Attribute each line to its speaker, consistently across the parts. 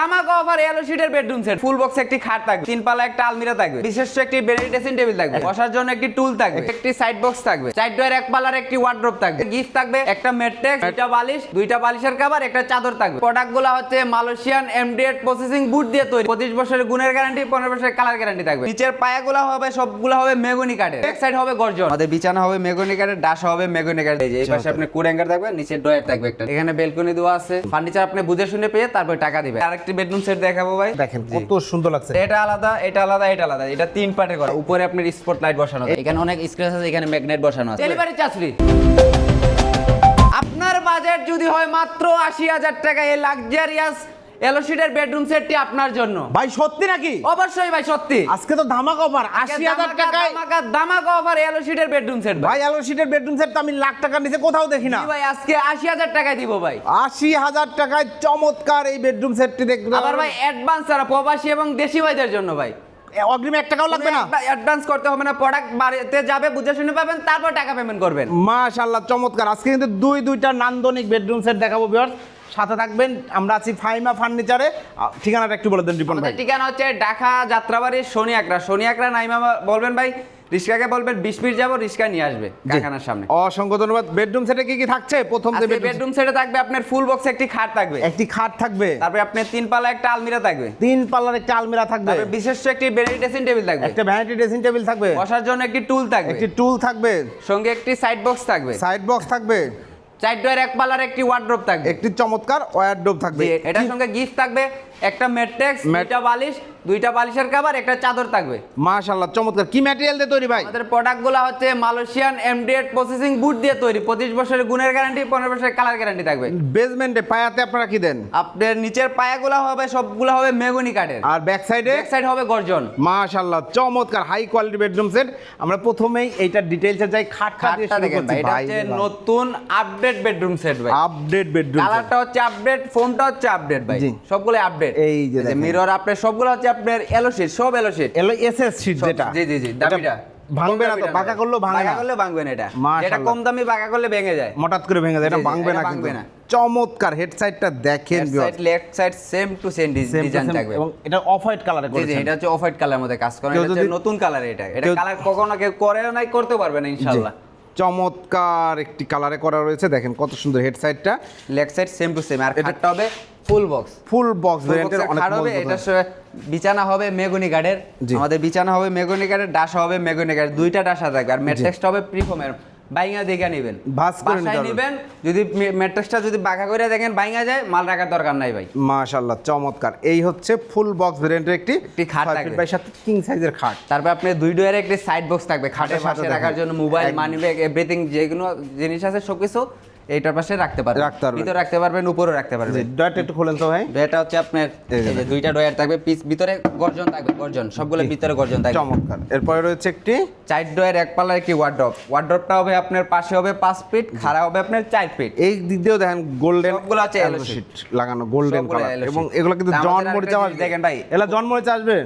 Speaker 1: ধামাকা অফার এলো সিটের বেডরুম সেট ফুল বক্স একটি খাট থাকবে তিন পালা একটা আলমিরা থাকবে বিশেষ একটি বেডি ড্রেসিং টেবিল থাকবে, বসার জন্য একটি টুল থাকবে, একটি সাইড বক্স থাকবে চার ডোয়ের এক পালার একটি ওয়ার্ড্রোপ থাকবে গিফট থাকবে, একটা মেট্রেক্স দুইটা বালিশ, দুইটা বালিশের কভার একটা চাদর থাকবে। প্রোডাক্টগুলো হচ্ছে মালয়েশিয়ান এমডিএড প্রসেসিং বুট দিয়ে তৈরি, পঁচিশ বছরের গুণের গ্যারান্টি পনেরো বছরের কালার গ্যারান্টি থাকবে। নিচের পায়া পায়াগুলো হবে, সবগুলো হবে মেগুনি কাঠের। এক সাইড হবে গর্জন। আমাদের বিছানা হবে মেগুনি কাঠের ডাস হবে মেগুনি কাঠের। এই পাশে আপনি কুরেঙ্গার থাকবে, নিচে ড্রয়ার থাকবে একটা। এখানে বেলকনি দেওয়া আছে। ফার্নিচার আপনি বুঝে শুনে পেয়ে তারপর টাকা দিবে আরেকটি বেডরুম সেট দেখাবো ভাই।
Speaker 2: দেখেন কত সুন্দর লাগছে।
Speaker 1: এটা আলাদা এটা আলাদা এটা আলাদা। এটা তিন পার্টে করা উপরে আপনার স্পট লাইট বসানো আছে। এখানে অনেক স্ক্র্যাচ আছে এখানে ম্যাগনেট বসানো আছে। ডেলিভারি চার্জ ফ্রি আপনার বাজেট যদি হয় মাত্র আশি হাজার টাকা এই লাক্সারিয়াস বেডরুম সেটটি আপনার জন্য।
Speaker 2: ভাই সত্যি নাকি?
Speaker 1: অবশ্যই ভাই সত্যি।
Speaker 2: আজকে তো ধামাকা অফার আশি হাজার টাকায়
Speaker 1: অফার বেডরুম সেট ভাই।
Speaker 2: বেডরুম সেট আমি লাখ টাকার নিচে কোথাও দেখি না।
Speaker 1: ভাই আজকে আশি হাজার টাকায় দিব ভাই।
Speaker 2: আশি হাজার টাকায় চমৎকার এই বেডরুম সেটটি দেখতে
Speaker 1: আবার ভাই অ্যাডভান্স ছাড়া প্রবাসী এবং দেশি ভাইদের জন্য ভাই।
Speaker 2: অগ্রিম এক টাকাও লাগবে না?
Speaker 1: অ্যাডভান্স করতে হবে না প্রোডাক্ট বাড়িতে যাবে বুঝে শুনে পাবেন তারপর টাকা পেমেন্ট করবেন।
Speaker 2: মাশাল্লাহ চমৎকার। আজকে কিন্তু দুই দুইটা নান্দনিক বেডরুম সেট দেখাবো বিয়ার সাথে থাকবেন আমরা আছি ফাইমা ফার্নিচারে। ঠিকানাটা একটু বলে দেন রিপন ভাই।
Speaker 1: ঠিকানা হচ্ছে ঢাকা যাত্রাবাড়ি শনি আকরা শনি আকরা নাইমা বলবেন ভাই রিস্কাকে বলবেন বিশ মিনিট যাব রিস্কা নিয়ে আসবে কারখানার সামনে।
Speaker 2: অসংখ্য ধন্যবাদ। বেডরুম সেটে কি কি থাকছে? প্রথম যে বেডরুম
Speaker 1: সেটে থাকবে আপনার ফুল বক্স একটি খাট থাকবে।
Speaker 2: একটি খাট থাকবে।
Speaker 1: তারপরে আপনার তিন পালা একটা আলমিরা থাকবে।
Speaker 2: তিন পাল্লার একটা আলমিরা থাকবে।
Speaker 1: বিশেষ একটি বেডি ড্রেসিং টেবিল থাকবে।
Speaker 2: একটা ভ্যানিটি ড্রেসিং টেবিল থাকবে।
Speaker 1: বসার জন্য একটি টুল থাকবে।
Speaker 2: একটি টুল থাকবে।
Speaker 1: সঙ্গে একটি সাইড বক্স থাকবে।
Speaker 2: সাইড বক্স থাকবে।
Speaker 1: চার ডোয়ের এক পালার একটি ওয়ার্ড্রপ থাকবে।
Speaker 2: একটি চমৎকার ওয়ার্ড্রপ থাকবে।
Speaker 1: এটার সঙ্গে গিফট থাকবে। একটা মেট্রেক্স
Speaker 2: ম্যাট-
Speaker 1: দুইটা বালিশ দুইটা বালিশের কভার একটা চাদর থাকবে।
Speaker 2: মাশাআল্লাহ চমৎকার। কি ম্যাটেরিয়াল দিয়ে তৈরি ভাই?
Speaker 1: আমাদের প্রোডাক্টগুলো হচ্ছে মালয়েশিয়ান এমডিএড প্রসেসিং বুট দিয়ে তৈরি। পঁচিশ বছরের গুণের গ্যারান্টি পনেরো বছরের কালার গ্যারান্টি থাকবে।
Speaker 2: বেসমেন্টে পায়াতে আপনারা কি দেন?
Speaker 1: আপনার নিচের পায়াগুলো হবে সবগুলো হবে মেগুনি কাঠের।
Speaker 2: আর ব্যাক সাইডে
Speaker 1: এক সাইড হবে গর্জন।
Speaker 2: মাশাআল্লাহ চমৎকার হাই কোয়ালিটি বেডরুম সেট আমরা প্রথমেই এইটার ডিটেইলসে যাই খাট খাট দিয়ে শুরু করছি
Speaker 1: এটা হচ্ছে নতুন আপডেট বেডরুম সেট ভাই।
Speaker 2: আপডেট বেডরুম
Speaker 1: কালারটা হচ্ছে আপডেট ফোনটা হচ্ছে আপডেট ভাই। সবগুলো আপডেট
Speaker 2: এই যে।
Speaker 1: মিরর আপডেট সবগুলো হচ্ছে আপনার এলো সব এলো
Speaker 2: এলো এসএস শীট যেটা।
Speaker 1: জি জি জি দামিটা।
Speaker 2: ভাঙবে না তো বাঁকা ভাঙে না।
Speaker 1: করলে ভাঙবে না এটা। এটা কম দামি বাঁকা করলে ভেঙে যায়।
Speaker 2: হঠাৎ করে ভেঙে যায়। এটা ভাঙবে না
Speaker 1: ভাঙবে না।
Speaker 2: চমৎকার। হেড সাইডটা দেখেন
Speaker 1: side left side same to same design থাকবে।
Speaker 2: এবং এটা অফ হোয়াইট কালারে করেছেন।
Speaker 1: এটা হচ্ছে অফ হোয়াইট কালার মধ্যে কাজ করে। এটা নতুন কালার এটা। এটা কালার কখনো কেউ করে নাই করতে পারবে না। ইনশাআল্লাহ।
Speaker 2: চমৎকার একটি কালারে করা রয়েছে। দেখেন কত সুন্দর হেড সাইডটা
Speaker 1: leg side same to same আর খাটটা হবে ফুল বক্স
Speaker 2: ফুল বক্স ভেরিয়েন্টের অনেক
Speaker 1: হবে এটা। বিছানা হবে মেগুনি
Speaker 2: গার্ডের।
Speaker 1: আমাদের বিছানা হবে মেগুনি গার্ডের ডাসা হবে মেগুনি গার্ড দুইটা ডাসা থাকবে। আর ম্যাট্রিক্সটা হবে প্রিফর্মের বাইঙ্গা দেখে নেবেন। বাসায় নেবেন যদি ম্যাট্রেসটা যদি বাঘা করে দেখেন বাইঙ্গা যায় মাল রাখার দরকার নাই ভাই।
Speaker 2: মাশাল্লাহ চমৎকার। এই হচ্ছে ফুল বক্স ভেরিয়েন্টের একটি
Speaker 1: একটি খাট থাকবে।
Speaker 2: বাই সাথে কিং সাইজের খাট।
Speaker 1: তারপর আপনি দুই ডোয়ের একটি সাইড বক্স থাকবে খাটের পাশে রাখার জন্য মোবাইল মানি ব্যাগ এভরিথিং যেগুলো জিনিস আছে সবকিছু এইটার পাশে রাখতে পারবেন।
Speaker 2: রাখতে পারবেন।
Speaker 1: ভিতরে রাখতে পারবেন উপরেও রাখতে পারবেন।
Speaker 2: ডয়ারটা একটু খোলেন তো ভাই।
Speaker 1: এটা হচ্ছে আপনার
Speaker 2: এই যে
Speaker 1: দুইটা ডয়ার থাকবে পিস ভিতরে গর্জন থাকবে গর্জন। সবগুলো ভিতরে গর্জন থাকবে।
Speaker 2: চমৎকার। এরপরে রয়েছে একটি
Speaker 1: চার ডয়ের এক পাল্লার একটি ওয়ার্ড্রপ ওয়ার্ড্রপটা হবে আপনার পাশে হবে পাঁচ ফিট খাড়া হবে আপনার চার ফিট
Speaker 2: এই দিক দিয়েও দেখেন গোল্ডেন
Speaker 1: সবগুলো আছে yellow
Speaker 2: শিট লাগানো গোল্ডেন কালার এবং এগুলো কিন্তু জন মরিচা আসবে
Speaker 1: দেখেন ভাই।
Speaker 2: এলা জন মরিচা আসবে?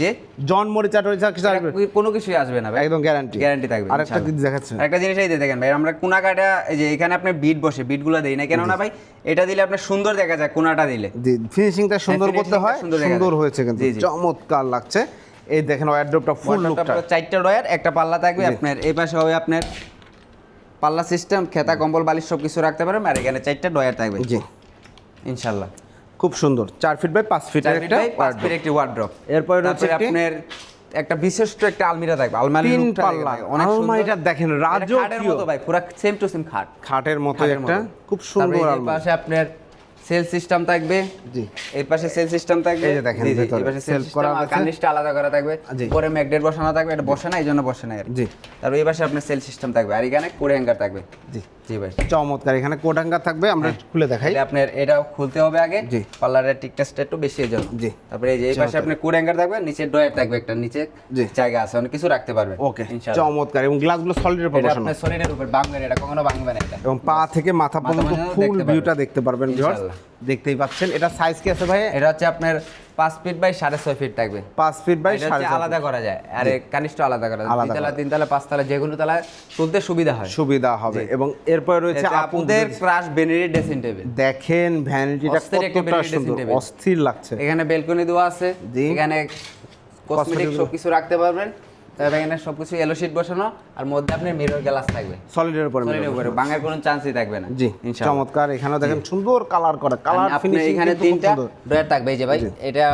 Speaker 1: যে
Speaker 2: জন মরিচা টরিচা কিছু আসবে?
Speaker 1: কোনো কিছুই আসবে না ভাই।
Speaker 2: একদম গ্যারান্টি
Speaker 1: গ্যারান্টি থাকবে
Speaker 2: আরেকটা। দিক দেখাচ্ছেন?
Speaker 1: একটা জিনিস এই দেখেন ভাই আমরা কোনা কাটা এই যে এখানে আপনি বিট বসে বিটগুলো দেই না। কেন না ভাই এটা দিলে আপনার সুন্দর দেখা যায় কোনাটা দিলে।
Speaker 2: জি ফিনিশিংটা সুন্দর
Speaker 1: finishing
Speaker 2: করতে হয়
Speaker 1: সুন্দর
Speaker 2: সুন্দর। হয়েছে কিন্তু। চমৎকার লাগছে। এই দেখেন ওয়ারড্রপটা ফুল লুকটা
Speaker 1: চারটা ডয়ার একটা পাল্লা থাকবে আপনার এই পাশে হবে আপনার পাল্লা সিস্টেম খেতা কম্বল বালিশ সব কিছু রাখতে পারবেন আর এখানে চারটা ডয়ার থাকবে।
Speaker 2: জি।
Speaker 1: ইনশাল্লাহ।
Speaker 2: খুব সুন্দর চার ফিট বাই পাঁচ
Speaker 1: ফিট
Speaker 2: একটা।
Speaker 1: ফিট একটি ওয়ার্ড্রপ
Speaker 2: এরপরে রয়েছে
Speaker 1: আপনার একটা বিশিষ্ট একটা আলমিরা থাকবে আলমারি
Speaker 2: তিন পাল্লা।
Speaker 1: অনেক সুন্দর।
Speaker 2: আলমারিটা দেখেন
Speaker 1: এটা খাটের
Speaker 2: রাজকীয়
Speaker 1: মতো ভাই পুরো সেম টু সেম খাট।
Speaker 2: খাটের মতো একটা খুব সুন্দর আলমারি।
Speaker 1: পাশে আপনার সেল সিস্টেম থাকবে।
Speaker 2: জি।
Speaker 1: এই পাশে সেল সিস্টেম থাকবে।
Speaker 2: এই যে দেখেন
Speaker 1: জি, এই পাশে সেল
Speaker 2: করা আছে।
Speaker 1: কার্নিশটা আলাদা করা থাকবে।
Speaker 2: জি।
Speaker 1: পরে ম্যাগনেট বসানো থাকবে। এটা বসে না এই জন্য বসে না আর
Speaker 2: জি।
Speaker 1: তারপর এই পাশে আপনার সেল সিস্টেম থাকবে। আর এখানে কোড়ে হ্যাঙ্গার থাকবে।
Speaker 2: জি।
Speaker 1: জি ভাই।
Speaker 2: চমৎকার এখানে কোডাঙ্গা থাকবে আমরা খুলে দেখাই।
Speaker 1: এটা আপনার এটা খুলতে হবে আগে।
Speaker 2: জি।
Speaker 1: পার্লারের টিকটাসটা একটু বেশি এর জন্য
Speaker 2: জি।
Speaker 1: তারপরে এই যে এই পাশে আপনার কোড়ে হ্যাঙ্গার থাকবে নিচে ডয়ার থাকবে একটা নিচে
Speaker 2: জি।
Speaker 1: জায়গা আছে অনেক কিছু রাখতে পারবে
Speaker 2: ওকে
Speaker 1: ইনশাআল্লাহ।
Speaker 2: চমৎকার। এবং গ্লাসগুলো সলিডের উপর বসানো।
Speaker 1: আপনার শরীরের উপর ভাঙবে না, এটা কখনো ভাঙবে না এটা।
Speaker 2: এবং পা থেকে মাথা পর্যন্ত ফুল। ভিউটা দেখতে পারবেন। ভিউয়ার্স। দেখতেই পাচ্ছেন। এটা সাইজ কি আছে ভাই
Speaker 1: এটা হচ্ছে আপনার পাঁচ ফিট বাই সাড়ে ছয় ফিট থাকবে।
Speaker 2: পাঁচ ফিট বাই সাড়ে
Speaker 1: আলাদা করা যায়। আর কানিষ্ঠ আলাদা করা যায়।
Speaker 2: আলাদা
Speaker 1: তিনতলা
Speaker 2: করা।
Speaker 1: তিনতলা পাঁচতলা যে কোনো তলায় তুলতে সুবিধা হয়।
Speaker 2: সুবিধা হবে। এবং এরপরে রয়েছে
Speaker 1: আপনাদের ক্রাশ বেনেরি ড্রেসিং টেবিল
Speaker 2: দেখেন ভ্যানিটিটা কতটা সুন্দর অস্থির লাগছে।
Speaker 1: এখানে বেলকনি দেওয়া আছে। এখানে কসমেটিক সব কিছু রাখতে পারবেন। এখানে সবকিছু এলো শিট বসানো আর মধ্যে আপনার মিরর গ্লাস থাকবে।
Speaker 2: সলিডের উপরে
Speaker 1: Solid উপরে ভাঙার কোনো চান্সই থাকবে না।
Speaker 2: জি
Speaker 1: ইনশাআল্লাহ।
Speaker 2: চমৎকার। এখানে দেখেন সুন্দর কালার করে কালার
Speaker 1: আপনি
Speaker 2: ফিনিশিং
Speaker 1: এখানে তিনটা ড্রয়ার থাকবে এই যে ভাই এটা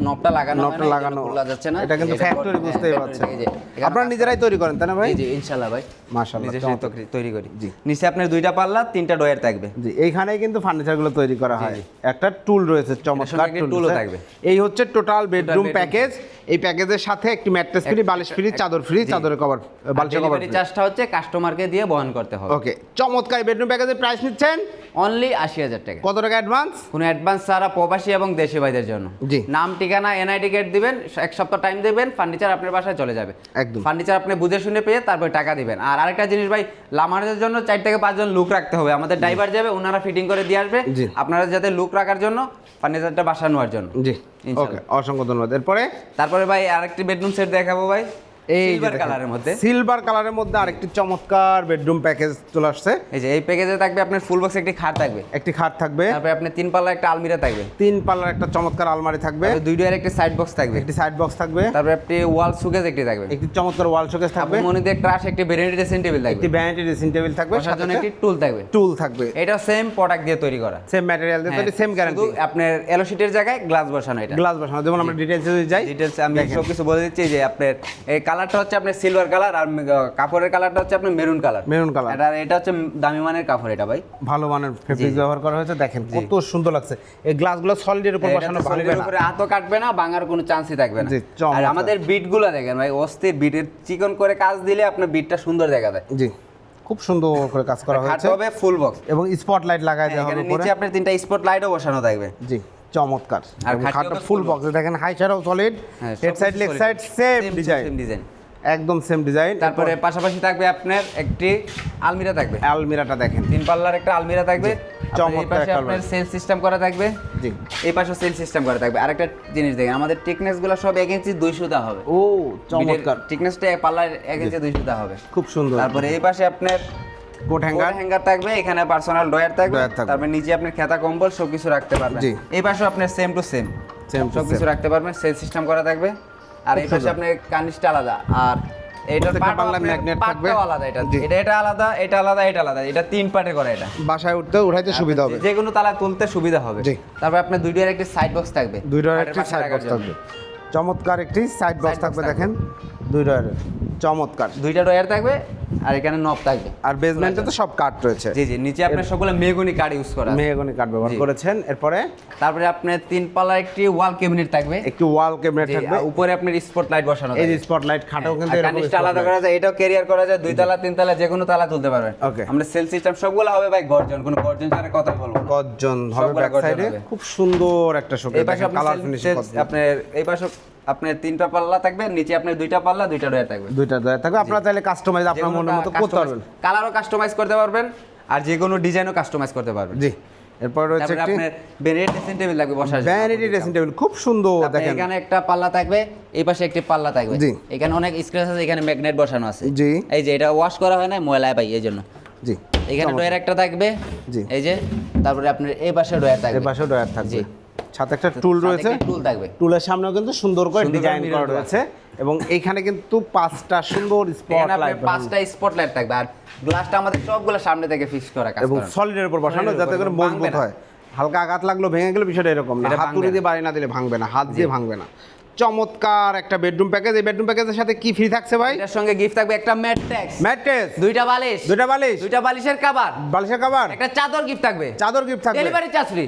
Speaker 1: নবটা লাগানো না,
Speaker 2: নটটা
Speaker 1: এই জন্য
Speaker 2: লাগানো
Speaker 1: যাচ্ছে না।
Speaker 2: এটা কিন্তু ফ্যাক্টরি বুঝতেই পারছেন। আপনারা নিজেরাই তৈরি করেন তাই না ভাই?
Speaker 1: যে ইনশাআল্লাহ ভাই।
Speaker 2: মাশাআল্লাহ
Speaker 1: তৈরি- করি।
Speaker 2: জি।
Speaker 1: নিচে আপনার দুইটা পাল্লা তিনটা ড্রয়ার থাকবে।
Speaker 2: জি এইখানেই কিন্তু ফার্নিচারগুলো তৈরি করা হয়। একটা টুল রয়েছে চমৎকার
Speaker 1: টুলও থাকবে।
Speaker 2: এই হচ্ছে টোটাল বেডরুম প্যাকেজ এই প্যাকেজের সাথে একটি ম্যাট্রেস ফ্রি বালিশ ফ্রি চাদর ফ্রি চাদরের কভার বালিশের কভার
Speaker 1: চার্জটা হচ্ছে কাস্টমারকে দিয়ে বহন করতে হবে।
Speaker 2: ওকে চমৎকার বেডরুম প্যাকেজের প্রাইস নিচ্ছেন?
Speaker 1: অনলি আশি হাজার টাকা।
Speaker 2: কত টাকা অ্যাডভান্স
Speaker 1: কোনো অ্যাডভান্স ছাড়া প্রবাসী এবং দেশি ভাইদের জন্য।
Speaker 2: জি।
Speaker 1: নাম ঠিকানা এনআই টিকেট দিবেন এক সপ্তাহ টাইম দেবেন ফার্নিচার আপনার বাসায় চলে যাবে।
Speaker 2: একদম।
Speaker 1: ফার্নিচার আপনি বুঝে শুনে পেয়ে তারপরে টাকা দিবেন। আর আরেকটা জিনিস ভাই লামারের জন্য চার থেকে পাঁচজন লুক রাখতে হবে। আমাদের ড্রাইভার যাবে ওনারা ফিটিং করে দিয়ে আসবে। আপনারা যাতে লুক রাখার জন্য ফার্নিচারটা বাসা নেওয়ার জন্য।
Speaker 2: জি। ওকে অসংখ্য ধন্যবাদ। এরপরে?
Speaker 1: তারপরে ভাই আরেকটি বেডরুম সেট দেখাবো ভাই। এই সিলভার কালারের মধ্যে।
Speaker 2: সিলভার কালারের মধ্যে আরেকটি চমৎকার বেডরুম প্যাকেজ চলে আসছে।
Speaker 1: এই যে এই প্যাকেজে থাকবে আপনার ফুল বক্স একটি খাট থাকবে।
Speaker 2: একটি খাট থাকবে।
Speaker 1: তারপরে তিন একটা আলমিরা থাকবে।
Speaker 2: তিন পাল্লার একটা চমৎকার আলমারি থাকবে।
Speaker 1: দুই ডোয়ার একটি সাইড বক্স থাকবে।
Speaker 2: একটি সাইড বক্স থাকবে।
Speaker 1: তারপরে একটি ওয়াল একটি থাকবে।
Speaker 2: একটি চমৎকার ওয়াল থাকবে।
Speaker 1: মনে দিয়ে ক্রাশ একটি ভেরিয়েন্ট ড্রেসিং টেবিল থাকবে।
Speaker 2: একটি ভ্যানিটি ড্রেসিং টেবিল থাকবে।
Speaker 1: একটি টুল থাকবে।
Speaker 2: টুল থাকবে।
Speaker 1: এটা সেম প্রোডাক্ট দিয়ে তৈরি করা।
Speaker 2: সেম ম্যাটেরিয়াল দিয়ে তৈরি সেম গ্যারান্টি
Speaker 1: আপনার এলো শিটের জায়গায় গ্লাস বসানো এটা।
Speaker 2: গ্লাস বসানো। যেমন আমরা যাই
Speaker 1: আমি সব কিছু বলে দিচ্ছি যে আপনার কালারটা হচ্ছে আপনার সিলভার কালার আর কাপড়ের কালারটা হচ্ছে আপনার মেরুন কালার
Speaker 2: মেরুন কালার
Speaker 1: এটা এটা হচ্ছে দামি মানের কাপড় এটা ভাই।
Speaker 2: ভালো মানের ফেব্রিক ব্যবহার করা হয়েছে দেখেন কত সুন্দর লাগছে। এই গ্লাসগুলো সলিডের উপর বসানো ভাঙবে
Speaker 1: সলিডের উপরে হাতও কাটবে না ভাঙার কোনো চান্সই থাকবে না। আর আমাদের বিটগুলো দেখেন ভাই অস্থির বিটের চিকন করে কাজ দিলে আপনার বিটটা সুন্দর দেখা যায়।
Speaker 2: জি খুব সুন্দর করে কাজ করা হয়েছে।
Speaker 1: হবে ফুল বক্স
Speaker 2: এবং স্পটলাইট লাগাই দেওয়া হবে
Speaker 1: নিচে আপনার তিনটা স্পট লাইটও বসানো থাকবে।
Speaker 2: জি। চমৎকার।
Speaker 1: আর খাটটা
Speaker 2: ফুল বক্স দেখেন হাই ছাড়াও solid head side leg side same design
Speaker 1: same design
Speaker 2: একদম সেম ডিজাইন
Speaker 1: তারপরে পাশাপাশি থাকবে আপনার একটি আলমিরা থাকবে।
Speaker 2: আলমিরাটা দেখেন।
Speaker 1: তিন পাল্লার একটা আলমিরা থাকবে।
Speaker 2: চমৎকার
Speaker 1: আপনার। সেল সিস্টেম করা থাকবে।
Speaker 2: জি।
Speaker 1: এই পাশে সেল সিস্টেম করা থাকবে। আরেকটা জিনিস দেখেন আমাদের টিকনেসগুলো সব এক ইঞ্চি দুই সুতা হবে।
Speaker 2: ও চমৎকার।
Speaker 1: টিকনেসটা পাল্লার এক ইঞ্চি দুই সুতা হবে।
Speaker 2: খুব সুন্দর।
Speaker 1: তারপরে এই পাশে আপনার
Speaker 2: কোট হ্যাঙ্গার
Speaker 1: হ্যাঙ্গার থাকবে এখানে পার্সোনাল ডয়ার থাকবে। তারপরে নিচে আপনার খেতা কম্বল সব কিছু রাখতে পারবেন। এই পাশে আপনার সেম টু সেম
Speaker 2: to
Speaker 1: সব কিছু রাখতে পারবেন সেল সিস্টেম করা থাকবে। আর এই পাশে কানিসটা আলাদা। আর
Speaker 2: থাকবে।
Speaker 1: আলাদা এটা। এটা এটা আলাদা এটা আলাদা এটা আলাদা। এটা তিন পার্টে করা এটা।
Speaker 2: বাসায় উঠতে উঠাইতে সুবিধা হবে।
Speaker 1: যে কোনো তালা তুলতে সুবিধা হবে। তারপর আপনার দুই ডোয়ার একটি সাইড বক্স থাকবে।
Speaker 2: দুইটার
Speaker 1: খাটের
Speaker 2: একটি সাইড বক্স থাকবে। চমৎকার একটি সাইড বক্স থাকবে
Speaker 1: থাকবে।
Speaker 2: দুইটার চমৎকার।
Speaker 1: দুইটা ডয়ার থাকবে আর এখানে নব থাকবে।
Speaker 2: আর বেসমেন্টে তো সব কাঠ রয়েছে।
Speaker 1: জি জি নিচে আপনার সবগুলো মেগুনি কার্ড ইউজ করা।
Speaker 2: মেহগনি কাঠ ব্যবহার করেছেন। এরপরে?
Speaker 1: তারপরে আপনার তিন পাল্লার একটি ওয়াল ক্যাবিনেট থাকবে।
Speaker 2: একটি ওয়াল ক্যাবিনেট থাকবে।
Speaker 1: উপরে আপনার স্পট লাইট বসানো
Speaker 2: এই যে
Speaker 1: থাকবে।
Speaker 2: স্পটলাইট খাটাও কিন্তু
Speaker 1: কানিসটা আলাদা করা যায় এটাও ক্যারিয়ার করা যায়। দুই তালা তিন তালা যে কোনো তালা তুলতে পারবেন।
Speaker 2: Okay.
Speaker 1: আমরা সেল সিস্টেম সবগুলো হবে ভাই গর্জন। কোনো গর্জন ছাড়া কথা বলব
Speaker 2: গর্জন হবে ব্যাক সাইডে খুব সুন্দর একটা শোকেস
Speaker 1: এই পাশে আপনার এই পাশে আপনার তিনটা পাল্লা থাকবে নিচে আপনার দুইটা পাল্লা দুইটা ডয়ার থাকবে।
Speaker 2: দুইটা দয়া থাকবে আপনারা চাইলে কাস্টমাইজ আপনার মনের মতো করতে পারবেন।
Speaker 1: কালারও কাস্টমাইজ করতে পারবেন আর যে কোনো ডিজাইনও কাস্টমাইজ করতে পারবেন।
Speaker 2: জি। এরপর রয়েছে একটি
Speaker 1: ভ্যানিটি ড্রেসিং টেবিল লাগবে বসার জন্য।
Speaker 2: ভ্যানিটি ড্রেসিং টেবিল খুব সুন্দর দেখেন।
Speaker 1: এখানে একটা পাল্লা থাকবে এই পাশে একটি পাল্লা থাকবে।
Speaker 2: জি।
Speaker 1: এখানে অনেক স্ক্র্যাচ আছে এখানে ম্যাগনেট বসানো আছে।
Speaker 2: জি।
Speaker 1: এই যে এটা ওয়াশ করা হয় না ময়লায় পাই এই জন্য।
Speaker 2: জি
Speaker 1: এখানে ডয়ার একটা থাকবে।
Speaker 2: জি।
Speaker 1: এই যে তারপরে আপনার এই পাশে ডয়ার থাকবে।
Speaker 2: এর পাশেও ডয়ার থাকবে।
Speaker 1: জি।
Speaker 2: সাথে একটা টুল রয়েছে।
Speaker 1: টুল থাকবে।
Speaker 2: টুলের সামনেও কিন্তু সুন্দর করে ডিজাইন করা রয়েছে। এবং এইখানে কিন্তু পাঁচটা সুন্দর স্পটলাইট
Speaker 1: পাঁচটা স্পটলাইট থাকবে। আর গ্লাসটা আমাদের সবগুলো সামনে থেকে ফিক্স করা
Speaker 2: এবং সলিডের উপর বসানো যাতে করে মজবুত হয়। হালকা আঘাত লাগল ভেঙে গেলে বিষয়টা এরকম না। হাত তুলে দিয়ে বাড়ি না দিলে ভাঙবে না। হাত দিয়ে ভাঙবে না। চমৎকার একটা বেডরুম প্যাকেজ এই বেডরুম প্যাকেজের সাথে কি ফ্রি থাকছে ভাই?
Speaker 1: এটার সঙ্গে গিফট থাকবে একটা ম্যাট ট্যাক্স
Speaker 2: ম্যাট্রেস
Speaker 1: দুইটা বালিশ।
Speaker 2: দুইটা বালিশ?
Speaker 1: দুইটা বালিশের কভার
Speaker 2: বালিশের কভার
Speaker 1: একটা চাদর গিফট থাকবে।
Speaker 2: চাদর গিফট থাকবে।
Speaker 1: Delivery charge free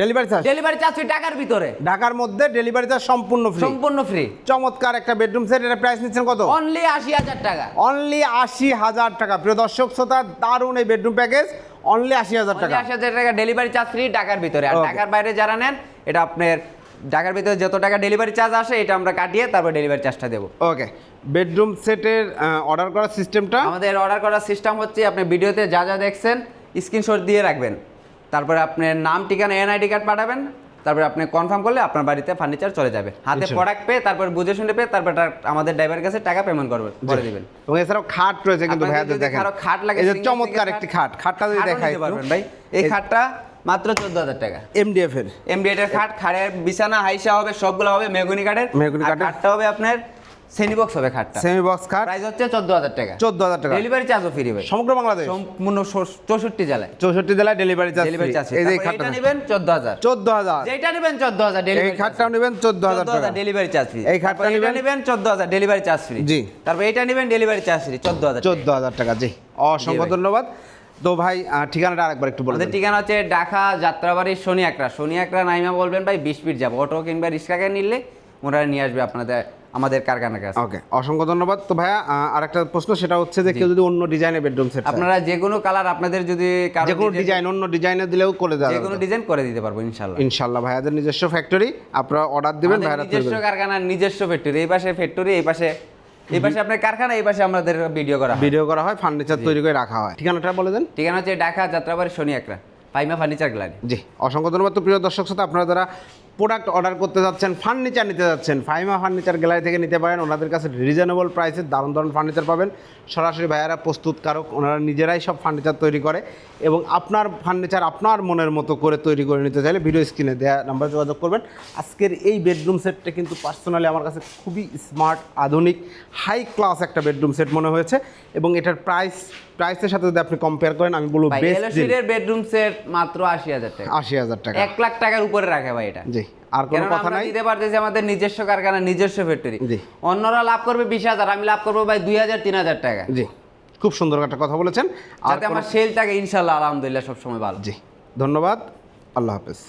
Speaker 2: delivery charge
Speaker 1: delivery charge free টাকার ভিতরে।
Speaker 2: ঢাকার মধ্যে ডেলিভারি চার্জ সম্পূর্ণ ফ্রি
Speaker 1: সম্পূর্ণ ফ্রি
Speaker 2: চমৎকার একটা বেডরুম সেট এর প্রাইস নিচ্ছেন কত?
Speaker 1: অনলি আশি হাজার টাকা।
Speaker 2: অনলি আশি হাজার টাকা। প্রিয় দর্শক শ্রোতা দারুণ এই বেডরুম প্যাকেজ অনলি আশি হাজার টাকা।
Speaker 1: আশি হাজার টাকা ডেলিভারি চার্জ ফ্রি টাকার ভিতরে। আর. টাকার বাইরে যারা নেন এটা আপনার ঢাকার ভিতরে যত টাকা ডেলিভারি চার্জ আসে এটা আমরা কাটিয়ে তারপর ডেলিভারি চার্জটা দেবো।
Speaker 2: ওকে বেডরুম সেটের অর্ডার করার সিস্টেমটা
Speaker 1: আমাদের অর্ডার করার সিস্টেম হচ্ছে আপনি ভিডিওতে যা যা দেখছেন স্ক্রিনশট দিয়ে রাখবেন। তারপরে আপনার নাম ঠিকানা এনআইডি কার্ড পাঠাবেন তারপরে আপনি কনফার্ম করলে আপনার বাড়িতে ফার্নিচার চলে যাবে। হাতে প্রোডাক্ট পেয়ে তারপর বুঝে শুনে পেয়ে তারপর আমাদের ড্রাইভারের কাছে টাকা পেমেন্ট করবে করে দিবেন।
Speaker 2: এবং এছাড়াও খাট রয়েছে কিন্তু ভাইয়াদের দেখেন।
Speaker 1: খাট লাগে
Speaker 2: এই যে চমৎকার একটি খাট খাটটা যদি দেখাই
Speaker 1: পারবেন ভাই। এই খাটটা মাত্র চোদ্দ হাজার টাকা
Speaker 2: এমডিএফ এর।
Speaker 1: এমডিএটের খাট খাড়ের বিছানা হাইসা হবে সবগুলো হবে মেগুনি কাঠের।
Speaker 2: মেহগনি
Speaker 1: আর
Speaker 2: কাঠের।
Speaker 1: খাটটা হবে আপনার সেনি বক্স হবে খাটটা।
Speaker 2: সেমি বক্স খাট।
Speaker 1: প্রাইস হচ্ছে চোদ্দ হাজার টাকা।
Speaker 2: চোদ্দ হাজার টাকা।
Speaker 1: ডেলিভারি চার্জও ফ্রি ভাই
Speaker 2: সমগ্র বাংলাদেশ?
Speaker 1: সম্পূর্ণ ষো- চৌষট্টি জেলায়।
Speaker 2: চৌষট্টি জেলায় ডেলিভারি চার্জ
Speaker 1: ডেলিভারি চার্জ
Speaker 2: এই যে খাটটা
Speaker 1: নেবেন চোদ্দ হাজার।
Speaker 2: চোদ্দ হাজার।
Speaker 1: যেটা নেবেন চোদ্দ হাজার
Speaker 2: এই খাটটাও নেবেন চোদ্দ হাজার টাকা।
Speaker 1: ডেলিভারি চার্জ ফ্রি
Speaker 2: এই খাটটা নেবেন?
Speaker 1: নেবেন চোদ্দ হাজার। ডেলিভারি চার্জ ফ্রি
Speaker 2: জি।
Speaker 1: তারপর এটা নেবেন ডেলিভারি চার্জ ফ্রি চোদ্দ হাজার
Speaker 2: চোদ্দ হাজার টাকা জি। অসংখ্য ধন্যবাদ। তো ভাই ঠিকানাটা আরেকবার একটু বলে
Speaker 1: আমাদের ঠিকানা হচ্ছে ঢাকা যাত্রাবাড়ি শনি একরা শনি একরা নাইমা বলবেন ভাই বিশ ফিট যাব। অটো কিংবা রিক্সাকে নিলে ওনারা নিয়ে আসবে আপনাদের আমাদের কারখানার কাছে।
Speaker 2: ওকে অসংখ্য ধন্যবাদ। তো ভাইয়া আরেকটা প্রশ্ন সেটা হচ্ছে যে কেউ যদি অন্য ডিজাইনের বেডরুম সেট
Speaker 1: আপনারা যে কোনো কালার আপনাদের যদি
Speaker 2: যে কোনো ডিজাইন অন্য ডিজাইনে দিলেও করে দেওয়া
Speaker 1: যে কোনো ডিজাইন করে দিতে পারব ইনশাল্লাহ
Speaker 2: ইনশাল্লাহ ভাইয়াদের নিজস্ব ফ্যাক্টরি আপনারা অর্ডার দিবেন ভাইয়ারা
Speaker 1: নিজস্ব। কারখানার নিজস্ব ফ্যাক্টরি এই পাশে ফ্যাক্টরি এই পাশে এই পাশে আপনার কারখানা এই পাশে আমাদের ভিডিও করা
Speaker 2: ভিডিও করা হয় ফার্নিচার তৈরি করে রাখা হয়। ঠিকানাটা বলে দেন।
Speaker 1: ঠিকানা হচ্ছে ঢাকা যাত্রাবাড়ি শনি একরা পাইমা ফার্নিচার গ্যালারি
Speaker 2: জি অসংখ্য ধন্যবাদ। তো প্রিয় দর্শক সাথে আপনারা যারা প্রোডাক্ট অর্ডার করতে যাচ্ছেন ফার্নিচার নিতে যাচ্ছেন, ফাইমা ফার্নিচার গ্যালারি থেকে নিতে পারেন, ওনাদের কাছে রিজনেবল প্রাইসে দারুণ দারুণ ফার্নিচার পাবেন। সরাসরি ভাইয়ারা প্রস্তুতকারক, ওনারা নিজেরাই সব ফার্নিচার তৈরি করে এবং আপনার ফার্নিচার আপনার মনের মতো করে তৈরি করে নিতে চাইলে ভিডিও স্ক্রিনে দেওয়া নাম্বার যোগাযোগ করবেন। আজকের এই বেডরুম সেটটা কিন্তু পার্সোনালি আমার কাছে খুবই স্মার্ট আধুনিক হাই ক্লাস একটা বেডরুম সেট মনে হয়েছে এবং এটার প্রাইস প্রাইসের সাথে যদি আপনি কম্পেয়ার করেন আমি বলব বেস্ট
Speaker 1: এলওসির বেডরুম সেট মাত্র আশি হাজার টাকা।
Speaker 2: আশি হাজার টাকা।
Speaker 1: এক লাখ টাকার উপরে রাখে ভাই এটা।
Speaker 2: জি আর কোনো কথা নাই।
Speaker 1: দিতে পারতেছি আমাদের নিজস্ব কারখানা নিজস্ব ফ্যাক্টরি
Speaker 2: জি।
Speaker 1: অন্যরা লাভ করবে বিশ হাজার আমি লাভ করব ভাই দুই হাজার তিন হাজার টাকা।
Speaker 2: জি খুব সুন্দর একটা কথা বলেছেন। আর
Speaker 1: আমার সেল থাকে ইনশাল্লাহ আলহামদুলিল্লাহ সবসময় ভালো।
Speaker 2: জি ধন্যবাদ। আল্লাহ হাফেজ।